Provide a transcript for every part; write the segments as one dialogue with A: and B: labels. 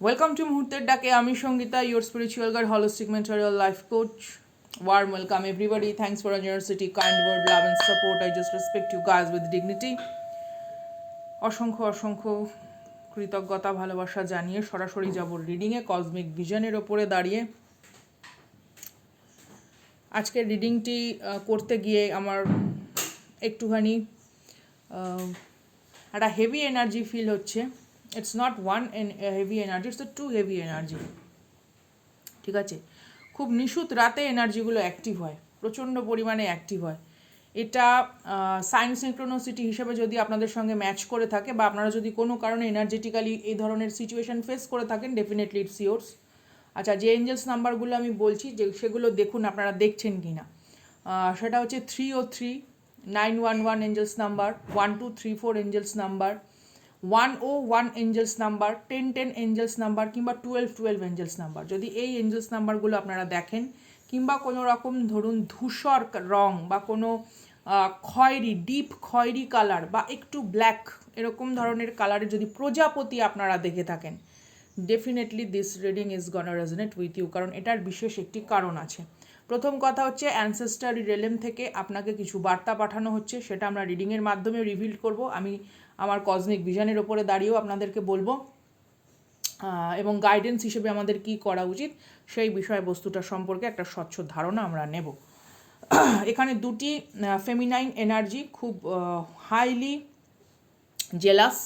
A: Welcome to মুহূর্তের ডাকে আমি Sangeeta your spiritual guide holistic mentorial life coach welcome everybody. Thanks for your generosity kind word, love and support. I just respect you guys with dignity. অসংখ্য অসংখ্য কৃতজ্ঞতা, ভালোবাসা জানিয়ে সরাসরি যাব রিডিংয়ে কসমিক ভিশনের ওপরে দাঁড়িয়ে। আজকের রিডিংটি করতে গিয়ে আমার একটুখানি একটা হেভি এনার্জি ফিল হচ্ছে। It's not one heavy energy it's two heavy energy ঠিক আছে? খুব নিশুত রাতে এনার্জিগুলো অ্যাক্টিভ হয়, প্রচণ্ড পরিমাণে অ্যাক্টিভ হয়। এটা সায়েন্স সিনক্রোনোসিটি হিসেবে যদি আপনাদের সঙ্গে ম্যাচ করে থাকে বা আপনারা যদি কোনো কারণে এনার্জেটিক্যালি এই ধরনের সিচুয়েশন ফেস করে থাকেন ডেফিনেটলি ইটস ইয়োর্স আচ্ছা যে এঞ্জেলস নাম্বারগুলো আমি বলছি, যে সেগুলো দেখুন আপনারা দেখছেন কি না সেটা হচ্ছে three O three nine one one angels number one two three four angels number one O one angels number ten ten angels number কিংবা টুয়েলভ টুয়েলভ এঞ্জেলস নাম্বার যদি এই এঞ্জেলস নাম্বারগুলো আপনারা দেখেন, কিংবা কোনো রকম ধরুন ধূসর রং বা কোনো খয়েরি ডিপ খয়েরি কালার বা একটু ব্ল্যাক এরকম ধরনের কালারের যদি প্রজাপতি আপনারা দেখে থাকেন definitely this reading is gonna resonate with you কারণ এটার বিশেষ একটি কারণ আছে। প্রথম কথা হচ্ছে অ্যানসেস্টারি রেলেম থেকে আপনাকে কিছু বার্তা পাঠানো হচ্ছে, সেটা আমরা রিডিংয়ের মাধ্যমে রিভিল করব। আমি আমার কসমিক ভিশনের ওপরে দাঁড়িয়েও আপনাদেরকে বলব। এবং গাইডেন্স হিসেবে আমাদের কি করা উচিত, সেই বিষয়বস্তুটা সম্পর্কে একটা স্বচ্ছ ধারণা আমরা নেব। এখানে দুটি ফেমিনাইন এনার্জি খুব হাইলি জেলাস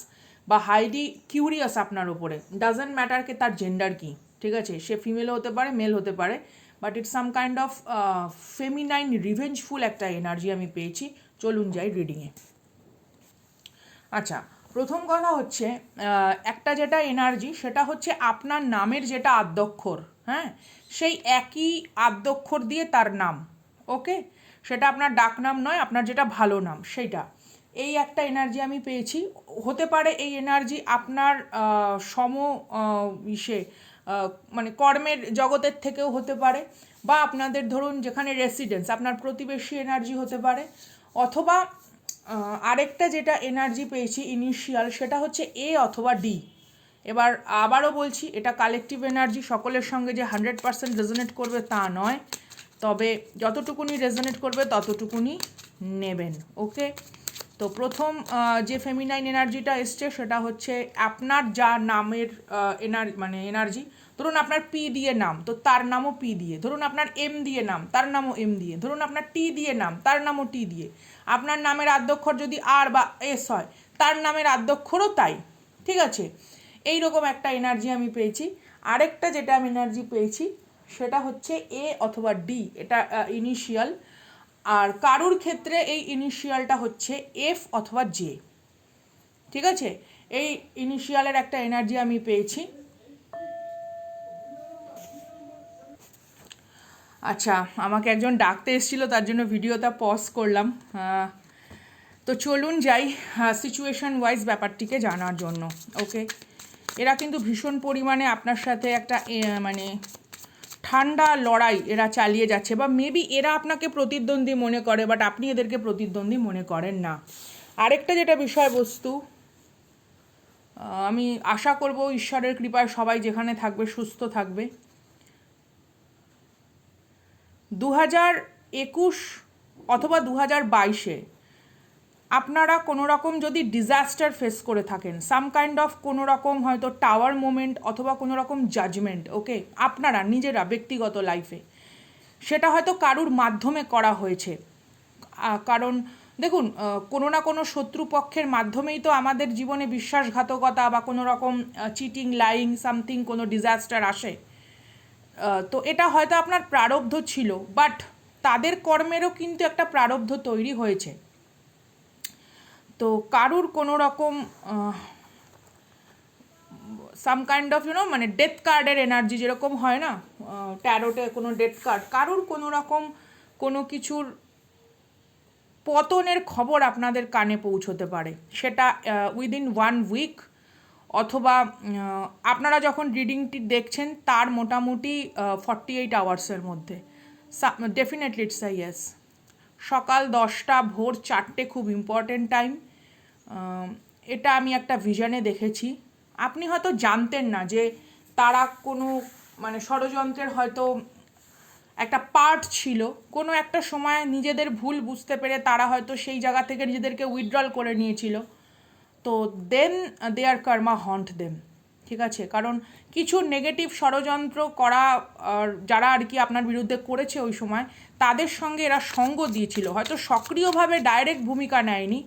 A: বা হাইলি কিউরিয়াস আপনার ওপরে। ডাজেন্ট ম্যাটারকে তার জেন্ডার কি, ঠিক আছে? সে ফিমেলও হতে পারে মেল হতে পারে but it's some kind of feminine revengeful একটা এনার্জি আমি পেয়েছি। চলুন যাই রিডিংয়ে আচ্ছা প্রথম কথা হচ্ছে একটা যেটা এনার্জি সেটা হচ্ছে আপনার নামের যেটা আদ্যক্ষর হ্যাঁ? সেই একই আদ্যক্ষর দিয়ে তার নাম ওকে সেটা আপনার ডাক নাম নয়, আপনার যেটা ভালো নাম, সেইটা। এই একটা এনার্জি আমি পেয়েছি। হতে পারে এই এনার্জি আপনার সম ইসে মানে কর্মের জগতের থেকেও হতে পারে, বা আপনাদের ধরুন যেখানে রেসিডেন্স আপনার প্রতিবেশী এনার্জি হতে পারে, অথবা আরেকটা যেটা এনার্জি পেয়েছি ইনিশিয়াল সেটা হচ্ছে এ অথবা ডি এবার আবারও বলছি, এটা কালেকটিভ এনার্জি সকলের সঙ্গে যে হান্ড্রেড পার্সেন্ট রেজোনেট করবে তা নয়। তবে যতটুকুনি রেজোনেট করবে, ততটুকুনি নেবেন ওকে তো প্রথম যে ফেমিনাইন এনার্জিটা এসছে, সেটা হচ্ছে আপনার যা নামের এনার মানে এনার্জি ধরুন আপনার পি দিয়ে নাম, তো তার নামও পি দিয়ে। ধরুন আপনার এম দিয়ে নাম, তার নামও এম দিয়ে। ধরুন আপনার টি দিয়ে নাম, তার নামও টি দিয়ে। আপনার নামের আদ্যক্ষর যদি আর বা এস হয়, তার নামের আদ্যক্ষরও তাই, ঠিক আছে? এই রকম একটা এনার্জি আমি পেয়েছি। আরেকটা যেটা আমি এনার্জি পেয়েছি, সেটা হচ্ছে এ অথবা ডি এটা ইনিশিয়াল আর কারুর ক্ষেত্রে এই ইনিশিয়ালটা হচ্ছে এফ অথবা জে ঠিক আছে? এই ইনিশিয়ালের একটা এনার্জি আমি পেয়েছি। আচ্ছা আমাকে একজন ডাকতে এসেছিল, তার জন্য ভিডিওটা পজ করলাম। তো চলুন যাই সিচুয়েশন ওয়াইজ ব্যাপারটিকে জানার জন্য ওকে এরা কিন্তু ভীষণ পরিমাণে আপনার সাথে একটা মানে ঠান্ডা লড়াই এরা চালিয়ে যাচ্ছে, বা মেবি এরা আপনাকে প্রতিদ্বন্দ্বী মনে করে বাট আপনি এদেরকে প্রতিদ্বন্দ্বী মনে করেন না। আরেকটা যেটা বিষয়বস্তু আমি আশা করব ঈশ্বরের কৃপায় সবাই যেখানে থাকবে, সুস্থ থাকবে। দু হাজার একুশ অথবা দু হাজার বাইশে আপনারা কোনো রকম যদি ডিজাস্টার ফেস করে থাকেন সাম কাইন্ড অফ কোনো রকম হয়তো টাওয়ার মোমেন্ট অথবা কোনো রকম জাজমেন্ট ওকে আপনারা, নিজেরা, ব্যক্তিগত লাইফে সেটা হয়তো কারুর মাধ্যমে করা হয়েছে। কারণ, দেখুন কোনো না কোনো শত্রুপক্ষের মাধ্যমেই তো আমাদের জীবনে বিশ্বাসঘাতকতা বা কোনো রকম চিটিং লাইং সামথিং কোনো ডিজাস্টার আসে। তো এটা হয়তো আপনার প্রারব্ধ ছিল বাট তাদের কর্মেরও কিন্তু একটা প্রারব্ধ তৈরি হয়েছে। তো কারুর কোনো রকম some kind of you know মানে ডেথ কার্ডের এনার্জি যেরকম হয় না ট্যারোটে কোনো ডেথ কার্ড কারুর কোনো রকম কোনো কিছুর পতনের খবর আপনাদের কানে পৌঁছতে পারে। সেটা উইদিন ওয়ান উইক অথবা আপনারা যখন রিডিংটি দেখছেন, তার মোটামুটি ফর্টি এইট আওয়ার্সের মধ্যে। ডেফিনেটলি ইটস আ ইয়েস সকাল দশটা ভোর চারটে খুব ইম্পর্টেন্ট টাইম এটা আমি একটা ভিশনে দেখেছি। আপনি হয়তো জানতেন না যে তারা কোনো মানে ষড়যন্ত্রের হয়তো একটা পার্ট ছিল। কোনো একটা সময় নিজেদের ভুল বুঝতে পেরে তারা হয়তো সেই জায়গা থেকে নিজেদেরকে উইথড্রল করে নিয়েছিল। তো দেন দেয়ার কর্মা হন্ট দেম ঠিক আছে? কারণ কিছু নেগেটিভ ষড়যন্ত্র করা যারা আর কি আপনার বিরুদ্ধে করেছে ওই সময়, তাদের সঙ্গে এরা সঙ্গ দিয়েছিল। হয়তো সক্রিয়ভাবে ডাইরেক্ট ভূমিকা নেয়নি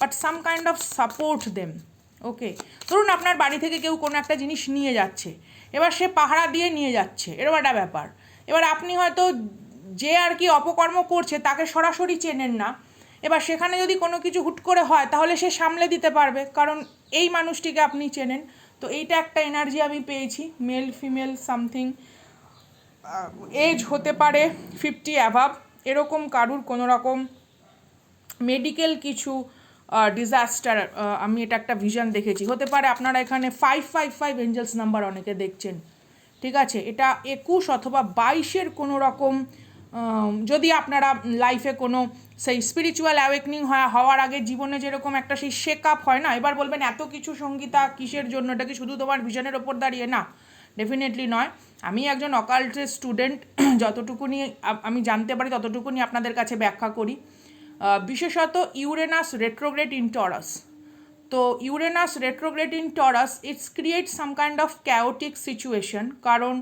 A: but some kind of support them okay ধরুন আপনার বাড়ি থেকে কেউ কোনো একটা জিনিস নিয়ে যাচ্ছে, এবার সে পাহারা দিয়ে নিয়ে যাচ্ছে, এরকম একটা ব্যাপার। এবার আপনি হয়তো যে আর কি অপকর্ম করছে, তাকে সরাসরি চেনেন না এবার সেখানে যদি কোনো কিছু হুট করে হয়, তাহলে সে সামলে দিতে পারবে। কারণ এই মানুষটিকে আপনি চেনেন। তো এইটা একটা এনার্জি আমি পেয়েছি। মেল ফিমেল সামথিং এজ হতে পারে ফিফটি অ্যাভাব এরকম কারুর কোনো রকম মেডিকেল কিছু ডিজাস্টার আমি এটা একটা ভিশন দেখেছি। হতে পারে আপনারা এখানে five five five angels number অনেকে দেখছেন। ঠিক আছে? এটা একুশ অথবা বাইশের কোনো রকম যদি আপনারা লাইফে কোনো সেই স্পিরিচুয়াল অ্যাওয়েকনিং হওয়ার আগে জীবনে যেরকম একটা সেই শেক আপ হয় না, এবার বলবেন এত কিছু সঙ্গীতা কিসের জন্য? এটা কি শুধু তোমার ভিশনের ওপর দাঁড়িয়ে? না ডেফিনেটলি নয়। আমি একজন অকাল্টের স্টুডেন্ট যতটুকুনি আ- আমি জানতে পারি, ততটুকুনি আপনাদের কাছে ব্যাখ্যা করি। বিশেষত ইউরেনাস রেট্রোগ্রেড ইন টরাস তো Uranus retrograde in Taurus it's create some kind of chaotic situation কারণ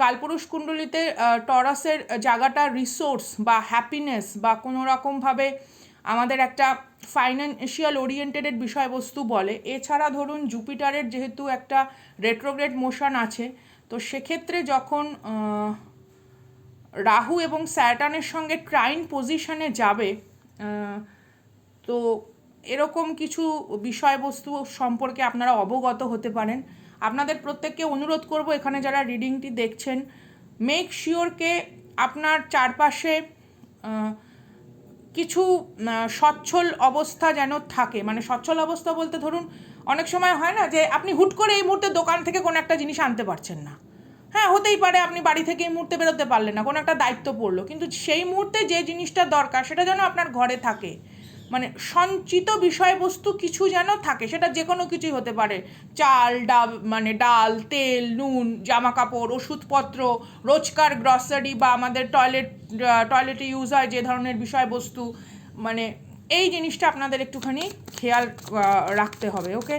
A: কালপুরুষ কুণ্ডলিতে টরাসের জায়গাটা রিসোর্স বা হ্যাপিনেস বা কোনো রকমভাবে আমাদের একটা ফাইন্যান্সিয়াল ওরিয়েন্টেডেড বিষয়বস্তু বলে। এছাড়া ধরুন, জুপিটারের যেহেতু একটা রেট্রোগ্রেড মোশন আছে, তো সেক্ষেত্রে যখন রাহু এবং স্যাটার্নের সঙ্গে ট্রাইন পজিশনে যাবে তো এরকম কিছু বিষয়বস্তু সম্পর্কে আপনারা অবগত হতে পারেন। আপনাদের প্রত্যেককে অনুরোধ করব এখানে যারা রিডিংটি দেখছেন মেক শিওরকে আপনার চারপাশে কিছু সচ্ছল অবস্থা যেন থাকে। মানে সচ্ছল অবস্থা বলতে ধরুন, অনেক সময় হয় না যে আপনি হুট করে এই মুহূর্তে দোকান থেকে কোনো একটা জিনিস আনতে পারছেন না। হ্যাঁ হতেই পারে আপনি বাড়ি থেকে এই মুহূর্তে বেরোতে পারলেন না, কোনো একটা দায়িত্ব পড়ল। কিন্তু সেই মুহূর্তে যে জিনিসটা দরকার, সেটা যেন আপনার ঘরে থাকে। মানে সঞ্চিত বিষয়বস্তু কিছু যেন থাকে, সেটা যে কোনো কিছুই হতে পারে। চাল ডাল মানে ডাল, তেল, নুন জামা কাপড় ওষুধপত্র, রোজকার গ্রসারি বা আমাদের টয়লেট টয়লেটে ইউজ হয় যে ধরনের বিষয়বস্তু মানে এই জিনিসটা আপনাদের একটুখানি খেয়াল রাখতে হবে ওকে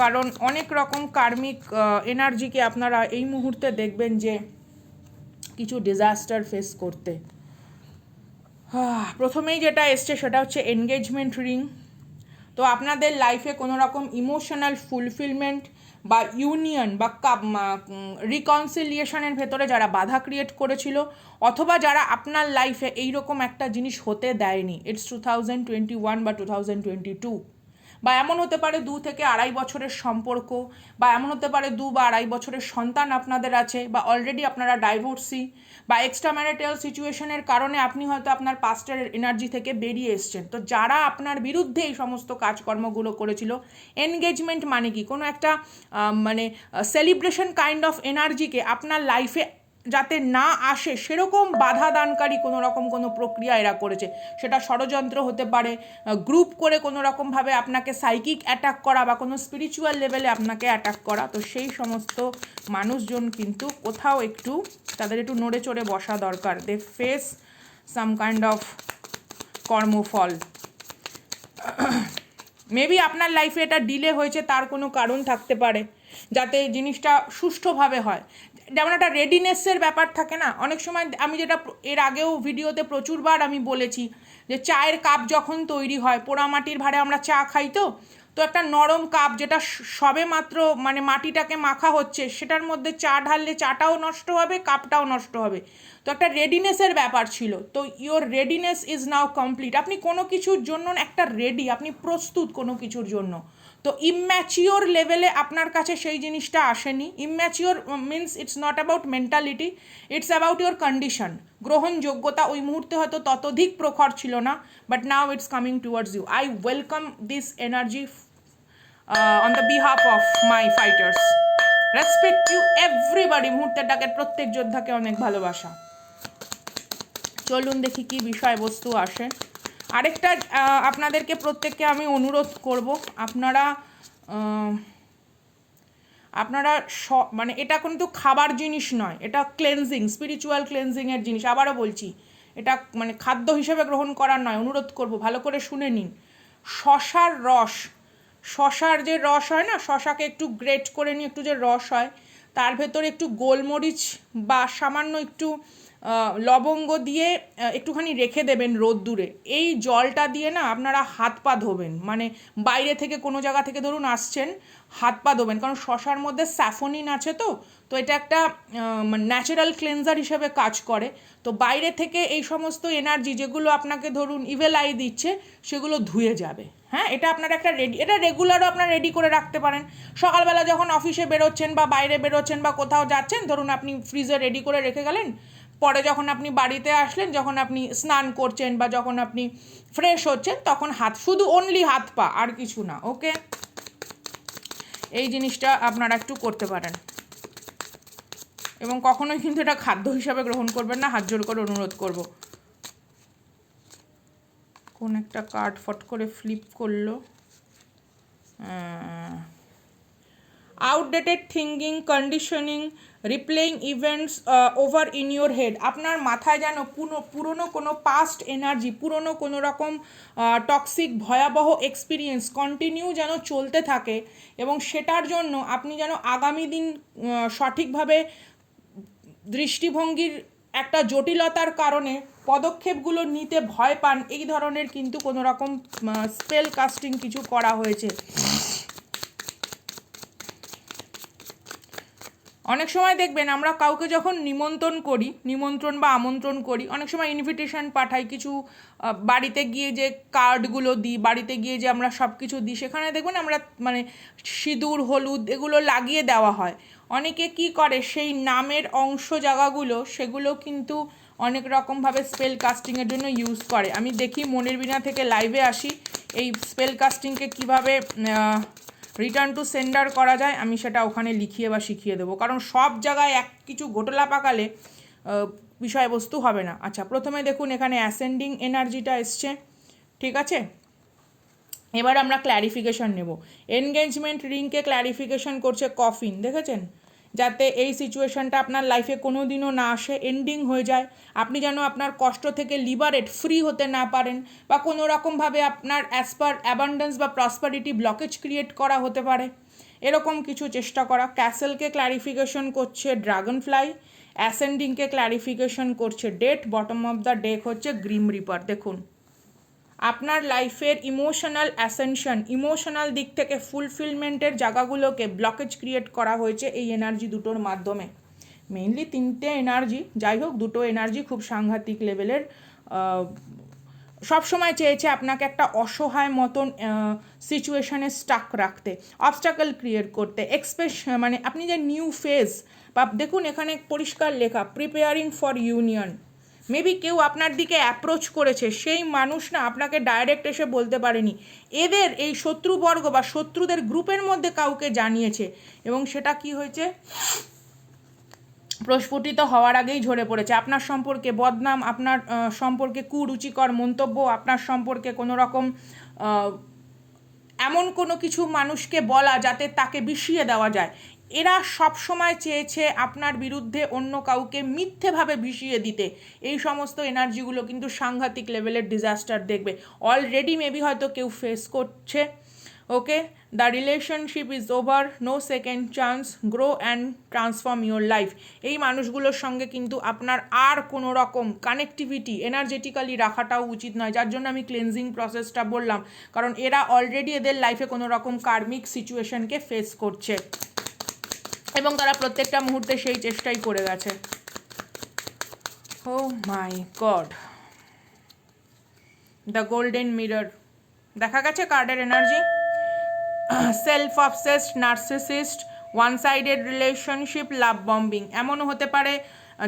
A: কারণ অনেক রকম কার্মিক এনার্জিকে আপনারা এই মুহূর্তে দেখবেন যে কিছু ডিজাস্টার ফেস করতে। প্রথমেই যেটা এসছে সেটা হচ্ছে এনগেজমেন্ট রিং তো আপনাদের লাইফে কোনো রকম ইমোশনাল ফুলফিলমেন্ট বা ইউনিয়ন বা রিকনসিলিয়েশনের ভেতরে যারা বাধা ক্রিয়েট করেছিল, অথবা যারা আপনার লাইফে এইরকম একটা জিনিস হতে দেয়নি it's two thousand twenty one বা টু থাউজেন্ড টোয়েন্টি টু বা এমন হতে পারে দু থেকে আড়াই বছরের সম্পর্ক, বা এমন হতে পারে দু বা আড়াই বছরের সন্তান আপনাদের আছে, বা অলরেডি আপনারা ডাইভোর্সি বা এক্সট্রা ম্যারিটাল সিচুয়েশনের কারণে আপনি হয়তো আপনার পাস্টের এনার্জি থেকে বেরিয়ে এসছেন। তো যারা আপনার বিরুদ্ধে এই সমস্ত কাজকর্মগুলো করেছিল এনগেজমেন্ট মানে কি? কোনো একটা মানে সেলিব্রেশন কাইন্ড অফ এনার্জিকে আপনার লাইফে যাতে না আসে, সেরকম বাধা দানকারী কোনো রকম কোনো প্রক্রিয়া এরা করেছে। সেটা ষড়যন্ত্র হতে পারে গ্রুপ করে কোনো রকমভাবে আপনাকে সাইকিক অ্যাটাক করা বা কোনো স্পিরিচুয়াল লেভেলে আপনাকে অ্যাটাক করা। তো সেই সমস্ত মানুষজন কিন্তু কোথাও একটু, তাদের একটু নড়ে চড়ে বসা দরকার। They face some kind of কর্মফল। মেবি আপনার লাইফে এটা ডিলে হয়েছে, তার কোনো কারণ থাকতে পারে, যাতে জিনিসটা সুষ্ঠুভাবে হয়। যেমন একটা রেডিনেসের ব্যাপার থাকে না, অনেক সময় আমি যেটা এর আগেও ভিডিওতে প্রচুরবার আমি বলেছি যে চায়ের কাপ যখন তৈরি হয়, পোড়ামাটির ভাড়ে আমরা চা খাই তো তো একটা নরম কাপ যেটা সবে মাত্র মানে মাটিটাকে মাখা হচ্ছে, সেটার মধ্যে চা ঢাললে চাটাও নষ্ট হবে, কাপটাও নষ্ট হবে। তো একটা রেডিনেসের ব্যাপার ছিল, তো your readiness is now complete আপনি কোনো কিছুর জন্য একটা রেডি আপনি প্রস্তুত কোনো কিছুর জন্য। তো ইম্যাচিওর লেভেলে আপনার কাছে সেই জিনিসটা আসেনি। Immature means it's not about mentality it's about your condition গ্রহণযোগ্যতা ওই মুহূর্তে হয়তো ততোধিক প্রখর ছিল না but now it's coming towards you I welcome this energy on the behalf of my fighters respect you everybody মুহূর্তের ডাকের প্রত্যেক যোদ্ধাকে অনেক ভালোবাসা। চলুন দেখি কি বিষয়বস্তু আসে। আরেকটা আপনাদেরকে প্রত্যেককে আমি অনুরোধ করব, আপনারা আপনারা স মানে এটা কিন্তু খাবার জিনিস নয়, এটা ক্লেনজিং স্পিরিচুয়াল ক্লেনজিংয়ের জিনিস, আবারও বলছি, এটা মানে খাদ্য হিসেবে গ্রহণ করার নয়, অনুরোধ করব, ভালো করে শুনে নিন। শশার রস, শশার যে রস হয় না, শশাকে একটু গ্রেট করে নিয়ে একটু যে রস হয়, তার ভেতরে একটু গোলমরিচ বা সামান্য একটু লবঙ্গ দিয়ে একটুখানি রেখে দেবেন রোদ্দুরে। এই জলটা দিয়ে না আপনারা হাত পা ধোবেন। মানে বাইরে থেকে কোনো জায়গা থেকে ধরুন আসছেন, হাত পা ধোবেন। কারণ শশার মধ্যে স্যাফোনিন আছে তো তো এটা একটা ন্যাচারাল ক্লেনজার হিসেবে কাজ করে। তো বাইরে থেকে এই সমস্ত এনার্জি যেগুলো আপনাকে ধরুন ইভেল আই দিচ্ছে, সেগুলো ধুয়ে যাবে। হ্যাঁ এটা আপনার একটা রেডি এটা রেগুলারও আপনার রেডি করে রাখতে পারেন। সকালবেলা যখন অফিসে বেরোচ্ছেন বা বাইরে বেরোচ্ছেন বা কোথাও যাচ্ছেন, ধরুন আপনি ফ্রিজে রেডি করে রেখে গেলেন পরে যখন আপনি বাড়িতে আসলেন, যখন আপনি স্নান করছেন বা যখন আপনি ফ্রেশ হচ্ছেন, তখন হাত, শুধু অনলি হাত পা, আর কিছু না ওকে এই জিনিসটা আপনারা একটু করতে পারেন। এবং কখনোই কিন্তু এটা খাদ্য হিসাবে গ্রহণ করবেন না, হাত জোর করে অনুরোধ করব। কোন একটা কার্ড ফট করে ফ্লিপ করল। Outdated thinking conditioning replaying events over in your head আপনার মাথায় যেন পুরো পুরনো কোনো পাস্ট এনার্জি পুরনো কোনো রকম টক্সিক ভয়াবহ এক্সপিরিয়েন্স কন্টিনিউ যেন চলতে থাকে এবং সেটার জন্য আপনি যেন আগামী দিন সঠিকভাবে দৃষ্টিভঙ্গির একটা জটিলতার কারণে পদক্ষেপগুলো নিতে ভয় পান, এই ধরনের কিন্তু কোনো রকম স্পেল কাস্টিং কিছু করা হয়েছে। অনেক সময় দেখবেন আমরা কাউকে যখন নিমন্ত্রণ করি, নিমন্ত্রণ বা আমন্ত্রণ করি, অনেক সময় ইনভিটেশন পাঠাই, কিছু বাড়িতে গিয়ে যে কার্ডগুলো দিই, বাড়িতে গিয়ে যে আমরা সব কিছু দিই, সেখানে দেখবেন আমরা মানে সিঁদুর, হলুদ এগুলো লাগিয়ে দেওয়া হয়। অনেকে কি করে, সেই নামের অংশ জায়গাগুলো, সেগুলো কিন্তু অনেক রকমভাবে স্পেল কাস্টিংয়ের জন্য ইউজ করে। আমি দেখি মনের বিনা থেকে লাইভে আসি, এই স্পেল কাস্টিংকে কীভাবে রিটার্ন টু সেন্ডার করা যায়, আমি সেটা ওখানে লিখিয়ে বা শিখিয়ে দেবো। কারণ সব জায়গায় এক কিছু ঘোটলা পাকালে বিষয়বস্তু হবে না। আচ্ছা প্রথমে দেখুন এখানে অ্যাসেন্ডিং এনার্জিটা এসছে, ঠিক আছে? এবার আমরা ক্ল্যারিফিকেশন নেব। এনগেজমেন্ট রিংকে ক্ল্যারিফিকেশন করছে কফিন দেখেছেন? যাতে এই সিচুয়েশানটা আপনার লাইফে কোনো দিনও না আসে এন্ডিং হয়ে যায়। আপনি যেন আপনার কষ্ট থেকে লিবারেট ফ্রি হতে না পারেন বা কোনো রকমভাবে আপনার অ্যাজ পার অ্যাবান্ডেন্স বা প্রসপারিটি ব্লকেজ ক্রিয়েট করা হতে পারে। এরকম কিছু চেষ্টা করা। ক্যাসেলকে ক্ল্যারিফিকেশন করছে ড্রাগন ফ্লাই অ্যাসেন্ডিংকে ক্ল্যারিফিকেশন করছে that bottom of the deck হচ্ছে গ্রিম রিপার দেখুন আপনার লাইফের ইমোশনাল অ্যাসেনশন, ইমোশনাল দিক থেকে ফুলফিলমেন্টের জায়গাগুলোকে ব্লকেজ ক্রিয়েট করা হয়েছে এই এনার্জি দুটোর মাধ্যমে। মেইনলি তিনটে এনার্জি যাই হোক, দুটো এনার্জি খুব সাংঘাতিক লেভেলের সবসময় চেয়েছে আপনাকে একটা অসহায় মতন সিচুয়েশানে স্টাক রাখতে অবস্টাকল ক্রিয়েট করতে এক্সপেশ মানে আপনি যে নিউ ফেজ বা দেখুন এখানে পরিষ্কার লেখা প্রিপেয়ারিং ফর ইউনিয়ন মেবি কেউ আপনার দিকে অ্যাপ্রোচ করেছে, সেই মানুষ না আপনাকে ডাইরেক্ট এসে বলতে পারেনি। এদের এই শত্রুবর্গ বা শত্রুদের গ্রুপের মধ্যে কাউকে জানিয়েছে এবং সেটা কি হয়েছে? প্রস্ফুটিত হওয়ার আগেই ঝরে পড়েছে। আপনার সম্পর্কে বদনাম, আপনার সম্পর্কে কুরুচিকর মন্তব্য, আপনার সম্পর্কে কোনো রকম এমন কোনো কিছু মানুষকে বলা যাতে তাকে বিষিয়ে দেওয়া যায়। এরা সব সময় চেয়েছে আপনার বিরুদ্ধে অন্য কাউকে মিথ্যেভাবে ভিসিয়ে দিতে। এই সমস্ত এনার্জিগুলো কিন্তু সাংঘাতিক লেভেলের ডিজাস্টার দেখবে। অলরেডি মেবি হয়তো কেউ ফেস করছে okay the relationship is over no second chance grow and transform your life এই মানুষগুলোর সঙ্গে কিন্তু আপনার আর কোনো রকম কানেকটিভিটি এনার্জেটিক্যালি রাখাটাও উচিত নয়। যার জন্য আমি ক্লেনজিং প্রসেসটা বললাম। কারণ এরা অলরেডি এদের লাইফে কোনো রকম কার্মিক সিচুয়েশনকে ফেস করছে। এবং তারা প্রত্যেকটা মুহূর্তে সেই চেষ্টাই করে গেছে। ও my god the golden mirror দেখা গেছে কার্ডের energy self obsessed narcissist one sided relationship love bombing এমনও হতে পারে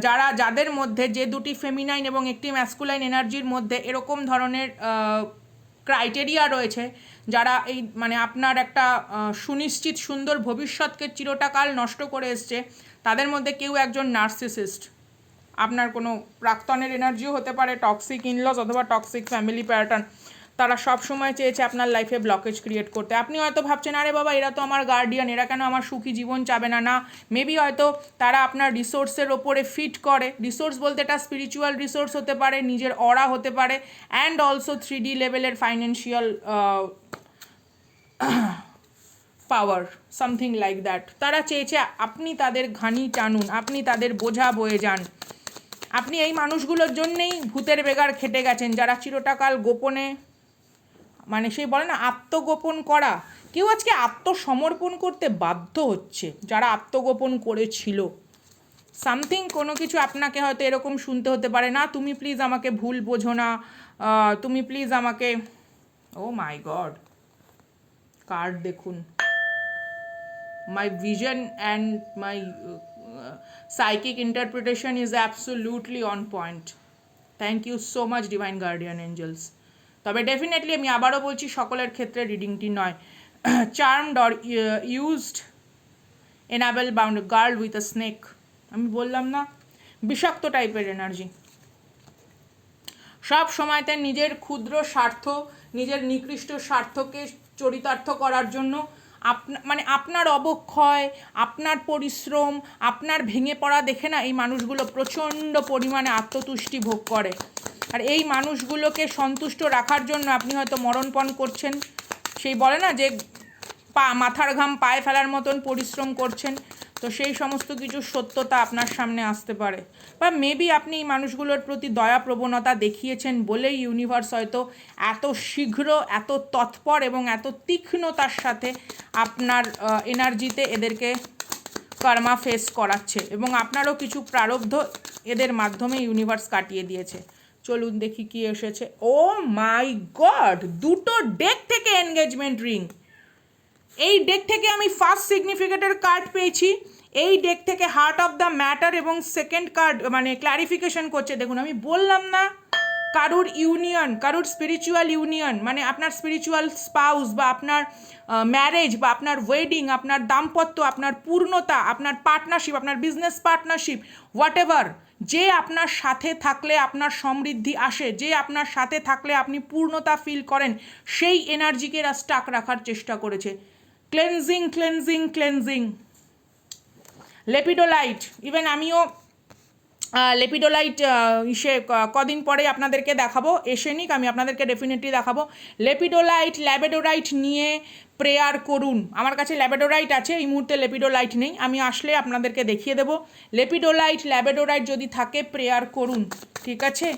A: যারা, যাদের মধ্যে যে দুটি ফেমিনাইন এবং একটি ম্যাসকুলাইন এনার্জির মধ্যে এরকম ধরনের ক্রাইটেরিয়া রয়েছে যারা এই মানে আপনার একটা সুনিশ্চিত সুন্দর ভবিষ্যৎকে চিরটাকাল নষ্ট করে এসছে, তাদের মধ্যে কেউ একজন নার্সিসিস্ট। আপনার কোনো প্রাক্তনের এনার্জিও হতে পারে টক্সিক ইনলস অথবা টক্সিক ফ্যামিলি প্যাটার্ন তারা সব সময় চেয়েছে আপনার লাইফে ব্লকেজ ক্রিয়েট করতে। আপনি হয়তো ভাবছেন, আরে বাবা, এরা তো আমার গার্ডিয়ান এরা কেন আমার সুখী জীবন চাবে না? না মেবি হয়তো তারা আপনার রিসোর্সের ওপরে ফিট করে। রিসোর্স বলতে এটা স্পিরিচুয়াল রিসোর্স হতে পারে, নিজের অরা হতে পারে অ্যান্ড অলসো থ্রি ডি লেভেলের financial power something like that তারা চেয়েছে, আপনি তাদের ঘানি টানুন, আপনি তাদের বোঝা বয়ে যান। আপনি এই মানুষগুলোর জন্যেই ভূতের বেগার খেটে গেছেন, যারা চিরটাকাল গোপনে মানে সেই বলে না আত্মগোপন করা। কেউ আজকে আত্মসমর্পণ করতে বাধ্য হচ্ছে যারা আত্মগোপন করেছিল। সামথিং কোনো কিছু আপনাকে হয়তো এরকম শুনতে হতে পারে না তুমি প্লিজ আমাকে ভুল বোঝো না তুমি প্লিজ আমাকে ও মাই গড কার্ড দেখুন। my vision and my uh, psychic interpretation is on point thank you so much divine guardian angels. তবে ডেফিনেটলি আমি আবারও বলছি, সকলের ক্ষেত্রে রিডিংটি নয়। Charmed or used Annabelle bound girl with a snake আমি বললাম না, বিষাক্ত টাইপের এনার্জি সব সময়তে নিজের ক্ষুদ্র স্বার্থ, নিজের নিকৃষ্ট স্বার্থকে চরিতার্থ করার জন্য আপনা মানে আপনার অবক্ষয়, আপনার পরিশ্রম, আপনার ভেঙে পড়া দেখে না এই মানুষগুলো প্রচণ্ড পরিমাণে আত্মতুষ্টি ভোগ করে। আর এই মানুষগুলোকে সন্তুষ্ট রাখার জন্য আপনি হয়তো মরণপণ করছেন। সেই বলে না যে পা, মাথার ঘাম পায়ে ফেলার মতন পরিশ্রম করছেন। তো সেই সমস্ত কিছু সত্যতা আপনার সামনে আসতে পারে। বা মেবি আপনি এই মানুষগুলোর প্রতি দয়া প্রবণতা দেখিয়েছেন বলেই ইউনিভার্স হয়তো এত শীঘ্র, এত তৎপর এবং এত তীক্ষ্ণতার সাথে আপনার এনার্জিতে এদেরকে কর্মা ফেস করাচ্ছে এবং আপনারও কিছু প্রারব্ধ এদের মাধ্যমে ইউনিভার্স কাটিয়ে দিয়েছে। চলুন দেখি কি এসেছে। ও মাই গড দুটো ডেক থেকে এনগেজমেন্ট রিং এই ডেক থেকে আমি ফার্স্ট সিগনিফিকেটের কার্ড পেয়েছি। এই ডেক থেকে হার্ট অফ দ্য ম্যাটার এবং সেকেন্ড কার্ড মানে ক্ল্যারিফিকেশন করছে। দেখুন, আমি বললাম না কারুর ইউনিয়ন কারুর স্পিরিচুয়াল ইউনিয়ন মানে আপনার স্পিরিচুয়াল স্পাউস বা আপনার ম্যারেজ বা আপনার ওয়েডিং আপনার দাম্পত্য, আপনার পূর্ণতা, আপনার পার্টনারশিপ আপনার বিজনেস পার্টনারশিপ হোয়াট এভার যে আপনার সাথে থাকলে আপনার সমৃদ্ধি আসে, যে আপনার সাথে থাকলে আপনি পূর্ণতা ফিল করেন, সেই এনার্জিকে এরা স্টাক রাখার চেষ্টা করেছে। Cleansing cleansing cleansing lepidolite even আমিও লেপিডোলাইট ক- কদিন পরে আপনাদেরকে দেখাবো, এসে নিক, আমি আপনাদেরকে ডেফিনেটলি দেখাবো। লেপিডোলাইট ল্যাবেডোরাইট নিয়ে প্রেয়ার করুন। আমার কাছে ল্যাবেডোরাইট আছে, এই মুহূর্তে লেপিডোলাইট নেই। আমি আসলে আপনাদেরকে দেখিয়ে দেবো। লেপিডোলাইট ল্যাবেডোরাইট যদি থাকে, প্রেয়ার করুন, ঠিক আছে?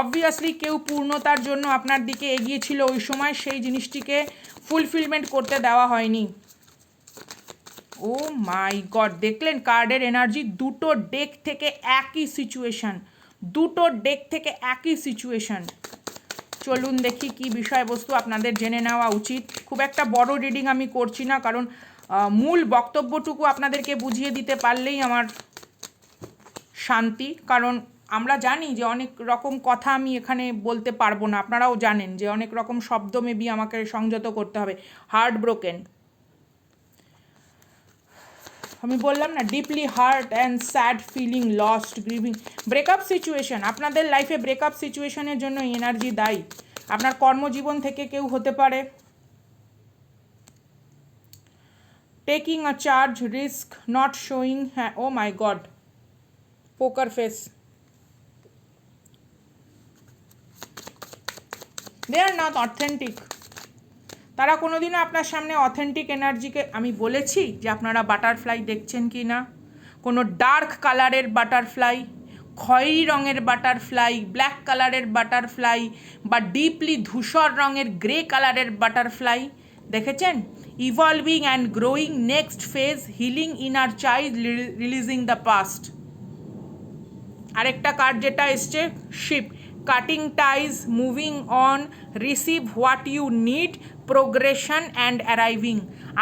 A: অবভিয়াসলি কেউ পূর্ণতার জন্য আপনার দিকে এগিয়েছিল ওই সময়, সেই জিনিসটিকে ফুলফিলমেন্ট করতে দেওয়া হয়নি। ও মাই গড, দেখলেন কার্ডের এনার্জি? দুটো ডেক থেকে একই সিচুয়েশন দুটো ডেক থেকে একই সিচুয়েশন চলুন দেখি কি বিষয়বস্তু আপনাদের জেনে নেওয়া উচিত। খুব একটা বড় রিডিং আমি করছি না, কারণ মূল বক্তব্যটুকু আপনাদেরকে বুঝিয়ে দিতে পারলেই আমার শান্তি। কারণ আমরা জানি যে অনেক রকম কথা আমি এখানে বলতে পারব না। আপনারাও জানেন যে অনেক রকম শব্দ মেবি আমাকে সংযত করতে হবে। হার্ট ব্রোকেন আমি বললাম না deeply hurt and sad feeling lost grieving breakup situation আপনাদের লাইফে ব্রেকআপ সিচুয়েশনের জন্য এনার্জি দায়ী। আপনার কর্মজীবন থেকে কেউ হতে পারে। Taking a charge risk not showing হ্যাঁ ও my god poker face they are not authentic তারা কোনো দিনও আপনার সামনে অথেন্টিক এনার্জিকে আমি বলেছি যে আপনারা বাটারফ্লাই দেখছেন কি না? কোনো ডার্ক কালারের বাটারফ্লাই খয়েরি রঙের বাটারফ্লাই ব্ল্যাক কালারের বাটারফ্লাই বা ডিপলি ধূসর রঙের গ্রে কালারের বাটারফ্লাই দেখেছেন? Evolving and growing next phase healing inner child releasing the past আরেকটা কার্ড যেটা এসছে ship cutting ties moving on receive what you need progression and arriving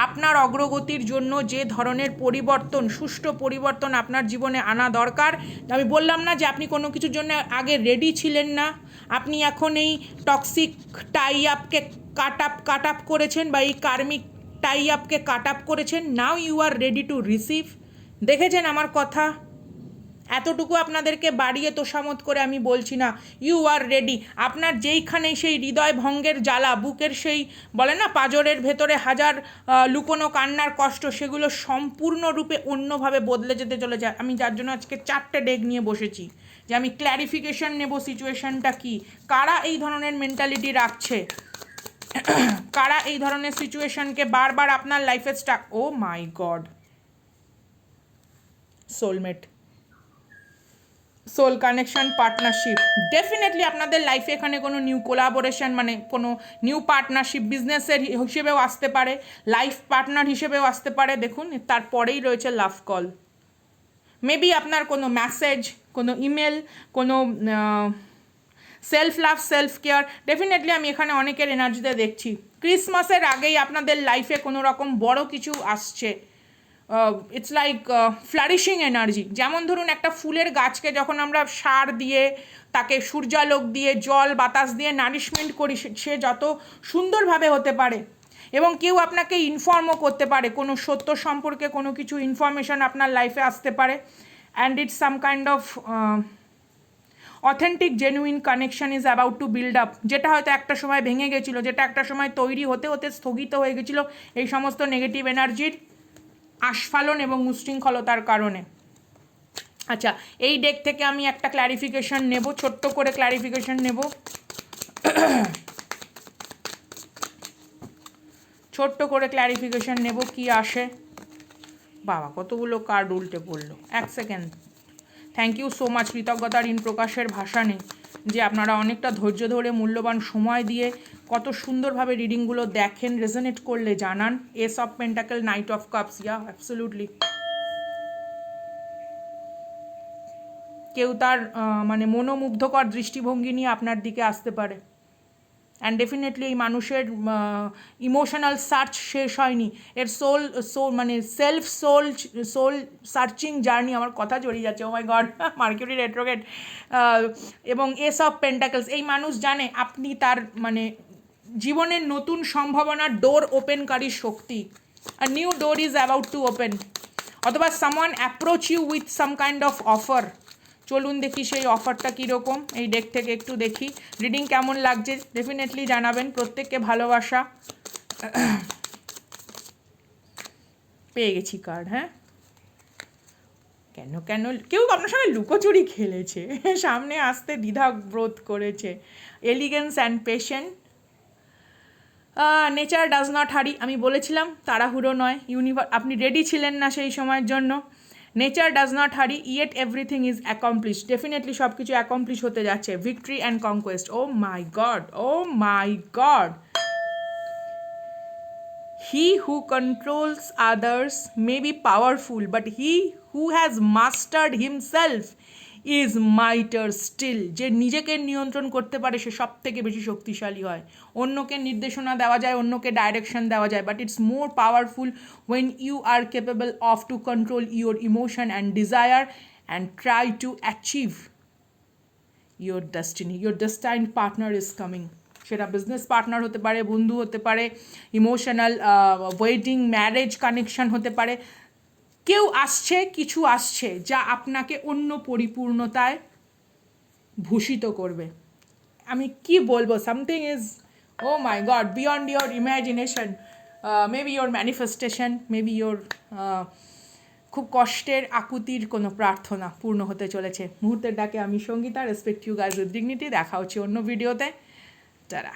A: আপনার অগ্রগতির জন্য যে ধরনের পরিবর্তন, সুষ্ঠু পরিবর্তন আপনার জীবনে আনা দরকার। আমি বললাম না যে আপনি কোনো কিছুর জন্য আগে রেডি ছিলেন না। আপনি এখন এই টক্সিক টাই আপকে কাট আপ কাট আপ করেছেন বা এই কার্মিক টাই আপকে কাট আপ করেছেন। Now you are ready to receive দেখেছেন আমার কথা? এতটুকু আপনাদেরকে বাড়িয়ে তোষামত করে আমি বলছি না। ইউ আর রেডি আপনার যেইখানে সেই হৃদয় ভঙ্গের জ্বালা, বুকের সেই বলে না, পাজরের ভেতরে হাজার লুকোনো কান্নার কষ্ট, সেগুলো সম্পূর্ণরূপে অন্যভাবে বদলে যেতে চলে যায় আমি যার জন্য আজকে চারটে ডেক নিয়ে বসেছি যে আমি ক্ল্যারিফিকেশন নেব সিচুয়েশনটা কি? কারা এই ধরনের মেন্টালিটি রাখছে? কারা এই ধরনের সিচুয়েশনকে বারবার আপনার লাইফে stuck oh my god soulmate soul connection partnership definitely আপনাদের লাইফে এখানে কোনো নিউ কোলাবোরেশন মানে কোনো নিউ পার্টনারশিপ বিজনেসের হিসেবেও আসতে পারে লাইফ পার্টনার হিসেবেও আসতে পারে। দেখুন, তারপরেই রয়েছে লাভ কল মেবি আপনার কোনো মেসেজ কোনো ইমেল কোনো self love self care definitely আমি এখানে অনেকের এনার্জিতে দেখছি। ক্রিসমাসের আগেই আপনাদের লাইফে কোনো রকম বড় কিছু আসছে। ইটস লাইক ফ্লারিশিং এনার্জি যেমন ধরুন একটা ফুলের গাছকে যখন আমরা সার দিয়ে, তাকে সূর্যালোক দিয়ে, জল, বাতাস দিয়ে নারিশমেন্ট করি, সে- যত সুন্দরভাবে হতে পারে। এবং কেউ আপনাকে ইনফর্মও করতে পারে, কোনো সত্য সম্পর্কে কোনো কিছু ইনফরমেশন আপনার লাইফে আসতে পারে। And it's some kind of authentic genuine connection is about to build up যেটা হয়তো একটা সময় ভেঙে গেছিল, যেটা একটা সময় তৈরি হতে হতে স্থগিত হয়ে গেছিল, এই সমস্ত নেগেটিভ এনার্জির আস্ফালন এবং উশৃঙ্খলতার কারণে। আচ্ছা এই ডেক থেকে আমি একটা ক্ল্যারিফিকেশন নেব, ছোট্ট করে ক্ল্যারিফিকেশন নেব। ছোট্ট করে ক্ল্যারিফিকেশন নেব, কি আসে? বাবা, কতগুলো কার্ড উল্টে পড়ল। এক second thank you so much কৃতজ্ঞতার ইন প্রকাশের ভাষা নেই। যে আপনারা অনেকটা ধৈর্য ধরে, মূল্যবান সময় দিয়ে কত সুন্দরভাবে রিডিংগুলো দেখেন রেজনেট করলে জানান। Ace of pentacles knight of cups yeah absolutely কেউ তার মানে মনোমুগ্ধকর দৃষ্টিভঙ্গি নিয়ে আপনার দিকে আসতে পারে। অ্যান্ড ডেফিনেটলি এই মানুষের ইমোশনাল সার্চ শেষ হয়নি। এর সোল সোল মানে self soul soul searching journey আমার কথা জড়িয়ে যাচ্ছে। Oh my god mercury retrograde এবং এস অফ পেন্টাকলস এই মানুষ জানে আপনি তার মানে জীবনের নতুন সম্ভাবনার ডোর ওপেনকারী শক্তি। আর new door is about to open অথবা someone approach you with some kind of offer চলুন দেখি সেই অফারটা কীরকম। এই ডেক থেকে একটু দেখি। রিডিং কেমন লাগছে? ডেফিনেটলি জানাবেন। প্রত্যেককে ভালোবাসা। পেয়ে গেছি কার্ড হ্যাঁ? কেন কেন? কেউ আপনার সঙ্গে লুকোচুরি খেলেছে। সামনে আসতে দ্বিধা ব্রোধ করেছে। Elegance and patient nature does not hurry আমি বলেছিলাম, তাড়াহুড়ো নয়। ইউনিভার আপনি রেডি ছিলেন না সেই সময়ের জন্য। Nature does not hurry yet everything is accomplish definitely সব কিছু অ্যাকমপ্লিশ হতে যাচ্ছে। Victory and conquest oh my god oh my god he who controls others may be powerful but he who has mastered himself is mightier still যে নিজেকে নিয়ন্ত্রণ করতে পারে, সে সব থেকে বেশি শক্তিশালী হয়। অন্যকে নির্দেশনা দেওয়া যায়, অন্যকে ডাইরেকশন দেওয়া যায় but it's more powerful when you are capable of to control your emotion and desire and try to achieve your destiny your destine partner is coming সেটা বিজনেস পার্টনার হতে পারে, বন্ধু হতে পারে ইমোশনাল ওয়েডিং ম্যারেজ কানেকশন হতে পারে কেউ আসছে, কিছু আসছে যা আপনাকে অন্য পরিপূর্ণতায় ভূষিত করবে। আমি কি বলব? Something is oh my god beyond your imagination maybe your manifestation maybe your খুব কষ্টের, আকুতির কোনো প্রার্থনা পূর্ণ হতে চলেছে। মুহূর্তের ডাকে আমি Sangeeta respect you guys with দেখা হচ্ছে অন্য ভিডিওতে তারা